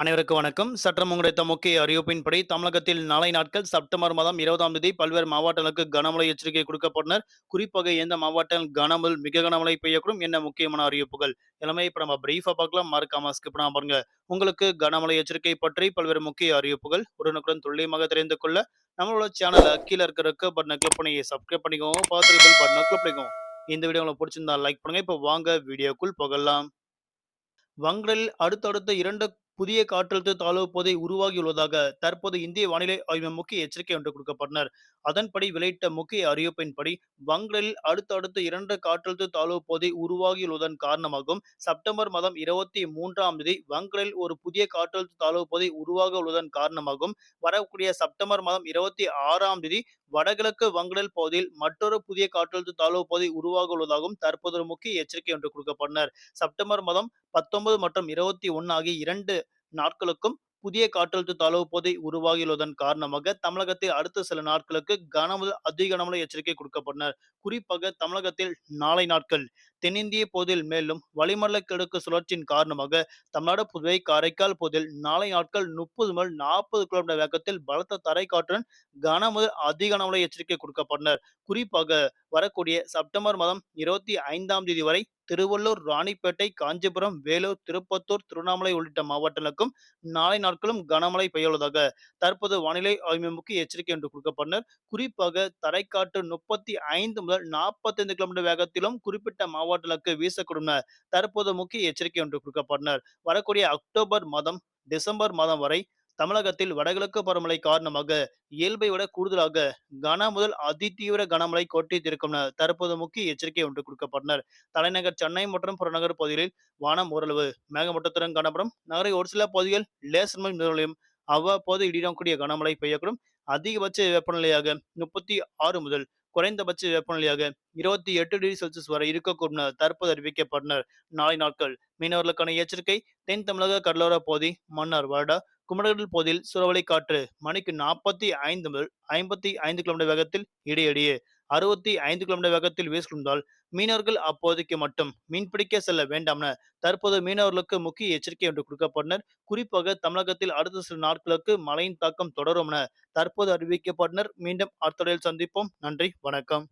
அனைவருக்கும் வணக்கம். சற்றம் கிடைத்த முக்கிய அறிவிப்பின்படி தமிழகத்தில் நாளை நாட்கள் செப்டம்பர் மாதம் இருபதாம் தேதி பல்வேறு மாவட்டங்களுக்கு கனமழை எச்சரிக்கை கொடுக்கப்பட்டனர். குறிப்பாக எந்த மாவட்டம் கனமல் மிக கனமழை பெய்யக்கூடும் என்ன முக்கியமான அறிவிப்புகள்? எல்லாமே இப்ப நம்ம பிரீஃபா பார்க்கலாம். மறக்காம ஸ்கிப் பண்ணாம பாருங்க. உங்களுக்கு கனமழை எச்சரிக்கை பற்றி பல்வேறு முக்கிய அறிவிப்புகள் உடனுக்குடன் துல்லியமாக தெரிந்து கொள்ள நம்மளோட சேனலை கீழே இருக்கிற பட்டனை கிளிக் பண்ணி சப்ஸ்கிரைப் பண்ணிக்கோங்க. பார்த்து பெல் பட்டனை கிளிக் பண்ணிக்கோங்க. இந்த வீடியோ உங்களுக்கு பிடிச்சிருந்தா லைக் பண்ணுங்க. இப்போ வாங்க வீடியோக்குள் போகலாம். வங்கடலில் அடுத்தடுத்த இரண்டு புதிய காற்றழுத்த தாழ்வு போதை உருவாகியுள்ளதாக தற்போது இந்திய வானிலை ஆய்வு முக்கிய எச்சரிக்கை ஒன்று கொடுக்கப்பட்டனர். அதன்படி வெளியிட்ட முக்கிய அறிவிப்பின்படி வங்கடலில் அடுத்தடுத்து இரண்டு காற்றழுத்த தாழ்வு போதை உருவாகியுள்ளதன் காரணமாகவும் செப்டம்பர் மாதம் இருபத்தி மூன்றாம் தேதி வங்கடலில் ஒரு புதிய காற்றழுத்த தாழ்வு போதை உருவாக உள்ளதன் காரணமாகவும் வரக்கூடிய செப்டம்பர் மாதம் இருபத்தி ஆறாம் தேதி வடகிழக்கு வங்கடல் பகுதியில் மற்றொரு புதிய காற்றழுத்த தாழ்வு பகுதி உருவாக உள்ளதாகவும் தற்போது ஒரு முக்கிய எச்சரிக்கை ஒன்று கொடுக்கப்பட்டனர். செப்டம்பர் மாதம் பத்தொன்பது மற்றும் இருபத்தி ஒன்று ஆகிய இரண்டு நாட்களுக்கும் புதிய காற்றழுத்த தாழ்வு போதை உருவாகியுள்ளதன் காரணமாக தமிழகத்தில் அடுத்த சில நாட்களுக்கு கனமுதல் அதி கனமழை எச்சரிக்கை கொடுக்கப்பட்டனர். குறிப்பாக தமிழகத்தில் நாளை நாட்கள் தென்னிந்திய பகுதியில் மேலும் வளிமண்டல கிழக்கு சுழற்சியின் காரணமாக தமிழ்நாடு புதுவை காரைக்கால் பகுதியில் நாளை நாட்கள் முப்பது முதல் நாற்பது கிலோமீட்டர் வேகத்தில் பலத்த தரைக்காற்றுடன் கன முதல் அதி கனமழை எச்சரிக்கை கொடுக்கப்பட்டனர். குறிப்பாக வரக்கூடிய செப்டம்பர் மாதம் இருபத்தி ஐந்தாம் தேதி வரை திருவள்ளூர் ராணிப்பேட்டை காஞ்சிபுரம் வேலூர் திருப்பத்தூர் திருவண்ணாமலை உள்ளிட்ட மாவட்டங்களுக்கும் நாளை நாட்களும் கனமழை பெய்யுள்ளதாக தற்போது வானிலை ஆய்வுக்கு எச்சரிக்கை என்று கொடுக்கப்பட்டனர். குறிப்பாக தரைக்காற்று முப்பத்தி ஐந்து முதல் நாற்பத்தி ஐந்து கிலோமீட்டர் வேகத்திலும் குறிப்பிட்ட மாவட்ட மாவட்டங்களுக்கு வீசக்கூடும் தற்போது முக்கிய எச்சரிக்கை ஒன்று கொடுக்கப்பட்டனர் வரக்கூடிய அக்டோபர் மாதம் டிசம்பர் மாதம் வரை தமிழகத்தில் வடகிழக்கு பருவமழை காரணமாக இயல்பை விட கூடுதலாக கன முதல் அதிதீவிர கனமழை கொட்டித்திருக்கும் தற்போது முக்கிய எச்சரிக்கை ஒன்று கொடுக்கப்பட்டனர் தலைநகர் சென்னை மற்றும் புறநகர் பகுதிகளில் வானம் ஓரளவு மேகமூட்டத்துடன் காணப்படும். நகரை ஒரு சில பகுதிகள் லேசர் மழை அவ்வப்போது இடியுடன் கூடிய கனமழை பெய்யக்கூடும். அதிகபட்ச வெப்பநிலையாக முப்பத்தி ஆறு முதல் குறைந்தபட்ச வெப்பநிலையாக இருபத்தி எட்டு டிகிரி செல்சியஸ் வரை இருக்கக்கூடும் தற்போது அறிவிக்கப்பட்டனர் நாளை நாட்கள். மீனவர்களுக்கான எச்சரிக்கை தென் தமிழக கடலோர பகுதி மன்னார் வருடா குமரகடல் பகுதியில் சுறவலை காற்று மணிக்கு நாற்பத்தி ஐந்து முதல் ஐம்பத்தி ஐந்து கிலோமீட்டர் வேகத்தில் இடையிடையே. அறுபத்தி ஐந்து கிலோமீட்டர் வேகத்தில் வீசிக்கொண்டால் மீனவர்கள் அப்போதைக்கு மட்டும் மீன்பிடிக்க செல்ல வேண்டாம் என தற்போது மீனவர்களுக்கு முக்கிய எச்சரிக்கை ஒன்று கொடுக்கப்பட்டனர். குறிப்பாக தமிழகத்தில் அடுத்த சில நாட்களுக்கு மழையின் தாக்கம் தொடரும் என தற்போது அறிவிக்கப்பட்டனர். மீண்டும் அடுத்த சந்திப்போம். நன்றி. வணக்கம்.